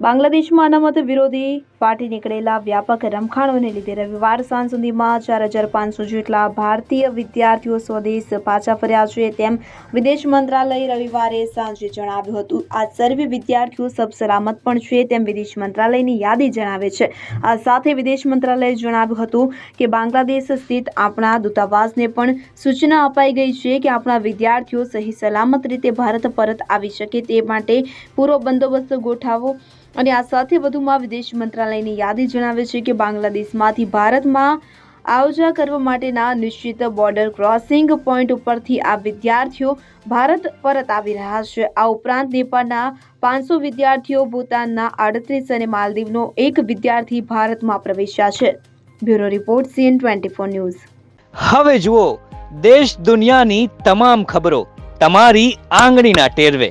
બાંગ્લાદેશમાં અનામત વિરોધી ફાટી નીકળેલા વ્યાપક રમખાણોને લીધે રવિવાર સાંજ સુધીમાં ચાર હજાર પાંચસો જેટલા ભારતીય વિદ્યાર્થીઓ સ્વદેશ પાછા ફર્યા છે તેમ વિદેશ મંત્રાલય રવિવારે સાંજે જણાવ્યું હતું. આ સર્વે વિદ્યાર્થીઓ સબ સલામત પણ છે તેમ વિદેશ મંત્રાલયની યાદી જણાવે છે. આ સાથે વિદેશ મંત્રાલયે જણાવ્યું હતું કે બાંગ્લાદેશ સ્થિત આપણા દૂતાવાસને પણ સૂચના અપાઈ ગઈ છે કે આપણા વિદ્યાર્થીઓ સહી સલામત રીતે ભારત પરત આવી શકે તે માટે પૂરો બંદોબસ્ત ગોઠવવો અને આ સાથે વધુમાં વિદેશ મંત્રાલયની યાદી જણાવે છે કે બાંગ્લાદેશમાંથી ભારતમાં આવજા કરવા માટેના નિશ્ચિત બોર્ડર ક્રોસિંગ પોઈન્ટ ઉપરથી આ વિદ્યાર્થીઓ ભારત પરત આવી રહ્યા છે. આ ઉપરાંત નેપાળના પાંચસો વિદ્યાર્થીઓ ભૂતાનના આડત્રીસ અને માલદીવનો એક વિદ્યાર્થી ભારતમાં પ્રવેશ્યા છે. Bureau report CN twenty four news. હવે જુઓ, દેશ દુનિયાની તમામ ખબરો તમારી આંગળીના ટેરવે.